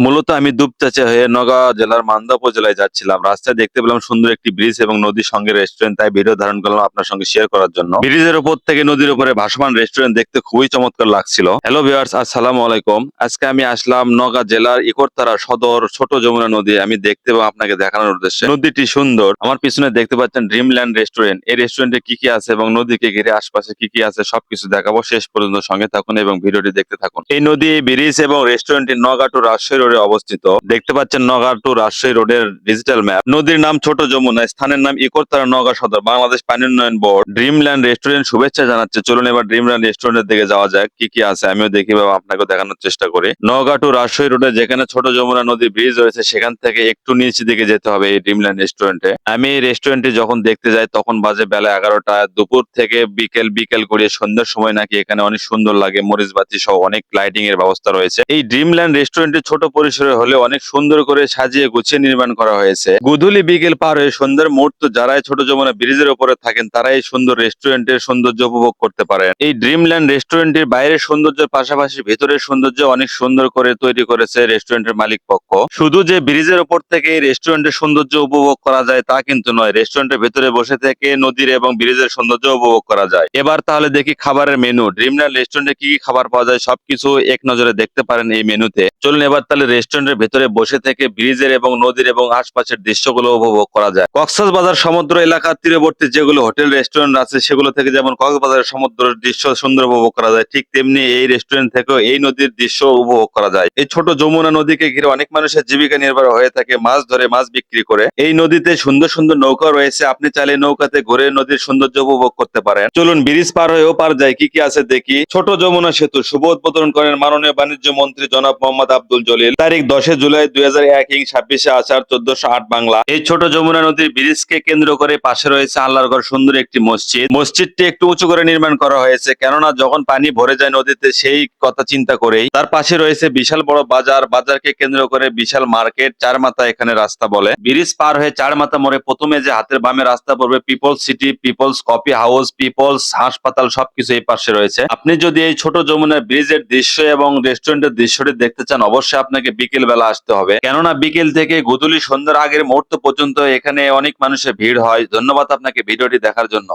No. মূলত আমি দুপচাচে হয়ে নগাঁও জেলার মান্দা উপজেলায় যাচ্ছিলাম। রাস্তায় দেখতে পেলাম সুন্দর একটি ব্রিজ এবং নদীর সঙ্গে রেস্টুরেন্ট তাই ভিডিও ধারণ করলাম আপনার সঙ্গে শেয়ার করার জন্য। ব্রিজের উপর থেকে নদীর উপরে ভাসমান রেস্টুরেন্ট দেখতে খুবই চমৎকার লাগছিল। হ্যালো ভিউয়ার্স আসসালামু আলাইকুম। আজকে আমি আসলাম নগাঁ জেলার ইকরতারা সদর ছোট যমুনা নদী। আমি দেখতে এবং আপনাকে দেখানোর উদ্দেশ্যে। নদীটি সুন্দর। আমার পিছনে দেখতে পাচ্ছেন ড্রিমল্যান্ড রেস্টুরেন্ট এই রেস্টুরেন্টে কি কি আছে এবং নদীকে ঘিরে আশপাশে কি কি আছে সবকিছু দেখাবো। শেষ পর্যন্ত সঙ্গে থাকুন এবং ভিডিওটি দেখতে থাকুন। এই নদী, ব্রিজ এবং রেস্টুরেন্টটি নগা টু রাজশাহী রোডে অবস্থিত। দেখতে পাচ্ছেন নগা টু রাজশাহী রোডের ডিজিটাল ম্যাপ নদীর নাম ছোট যমুনা স্থানের নাম ইকরতারা নগা সদর। বাংলাদেশ পানি উন্নয়ন বোর্ড ড্রিমল্যান্ড রেস্টুরেন্ট শুভেচ্ছা জানাচ্ছে। চলুন এবার ড্রিমল্যান্ড রেস্টুরেন্টের দিকে যাওয়া যাক, কি কি আছে, আমিও দেখি বা আপনাকে দেখানোর চেষ্টা করি। নগা টু রাজশাহী রোডে যেখানে ছোট যমুনা নদী ব্রিজ রয়েছে, সেখান থেকে একটু নিচ দিকে যেতে হবে এই ড্রিমল্যান্ড রেস্টুরেন্টে আমি এই রেস্টুরেন্টে যখন দেখতে যাই, তখন বাজে বেলা এগারোটা, দুপুর থেকে বিকেল বিকেল করে সন্ধ্যার সময় নাকি এখানে অনেক সুন্দর লাগে, মরিচ বাতি সহ অনেক লাইটিং এর ব্যবস্থা রয়েছে। এই ড্রিমল্যান্ড রেস্টুরেন্টে ছোট পরিসরে হলে অনেক সুন্দর করে সাজিয়ে গুছিয়ে নির্মাণ করা হয়েছে। গুধুলি বিকেল পার হয়ে সন্ধ্যার মুহূর্ত যারা এই ছোট যমুনা ব্রিজের উপরে থাকেন তারা এই সুন্দর রেস্টুরেন্টের সৌন্দর্য উপভোগ করতে পারেন। এই ড্রিমল্যান্ড রেস্টুরেন্টের বাইরের সৌন্দর্যের পাশাপাশি ভেতরের সৌন্দর্য অনেক সুন্দর করে তৈরি করেছে রেস্টুরেন্টের মালিক পক্ষ। শুধু যে ব্রিজের উপর থেকে এই রেস্টুরেন্টের সৌন্দর্য উপভোগ করা যায় তা কিন্তু নয়, রেস্টুরেন্টের ভেতরে বসে থেকে নদীর এবং ব্রিজের সৌন্দর্য উপভোগ করা যায়। এবার তাহলে দেখি খাবারের মেনু ড্রিমল্যান্ড রেস্টুরেন্টে কি কি খাবার পাওয়া যায় সবকিছু এক নজরে দেখতে পারেন এই মেনুতে চলুন এবার তাহলে রেস্টুরেন্টের ভেতরে বসে থেকে ব্রিজের এবং নদীর এবং আশপাশের দৃশ্যগুলো উপভোগ করা যায়। কক্সবাজার সমুদ্র এলাকার তীরবর্তী যেগুলো হোটেল, রেস্টুরেন্ট আছে, সেগুলো থেকে যেমন কক্সবাজারের সমুদ্রের দৃশ্য সুন্দর উপভোগ করা যায়, ঠিক তেমনি এই রেস্টুরেন্ট থেকেও এই নদীর দৃশ্য উপভোগ করা যায়। এই ছোট যমুনা নদীকে ঘিরে অনেক মানুষের জীবিকা নির্ভর হয়ে থাকে, মাছ ধরে, মাছ বিক্রি করে। এই নদীতে সুন্দর সুন্দর নৌকা রয়েছে, আপনি চাইলে নৌকাতে ঘুরে নদীর সৌন্দর্য উপভোগ করতে পারেন। চলুন ব্রিজ পার হয়ে পার যায় কি কি আছে দেখি। ছোট যমুনা সেতু, শুভ উদ্বোধন করেন মাননীয় বাণিজ্য মন্ত্রী জনাব মোহাম্মদ আব্দুল জলিল। তারিখ দশে জুলাই দুই হাজার এক, ইং ছাব্বিশে আষাঢ় চোদ্দশো আট বাংলা। এই ছোট যমুনা নদীর ব্রিজকে কেন্দ্র করে পাশে রয়েছে আল্লাহর ঘর সুন্দর একটি মসজিদ। মসজিদটি একটু উঁচু করে নির্মাণ করা হয়েছে, কেননা যখন পানি ভরে যায় নদীতে সেই কথা চিন্তা করেই। তার পাশে রয়েছে বিশাল বড় বাজার, বাজারকে কেন্দ্র করে বিশাল মার্কেট চার মাথা এখানে রাস্তা বলে। ব্রিজ পার হয়ে চার মাথা মোড়ে প্রথমে যে হাতের বামে রাস্তা পড়বে, people's city, people's coffee house, people's হাসপাতাল সবকিছু এই পাশে রয়েছে। আপনি যদি এই ছোট যমুনা ব্রিজের দৃশ্য এবং রেস্টুরেন্টের দৃশ্যটি দেখতে চান, অবশ্যই আপনাকে বিকেল বেলা আসতে হবে। কেননা বিকেল থেকে গুদুলি সন্ধ্যার আগের মুহূর্ত পর্যন্ত এখানে অনেক মানুষের ভিড় হয়। ধন্যবাদ আপনাকে ভিডিওটি দেখার জন্য।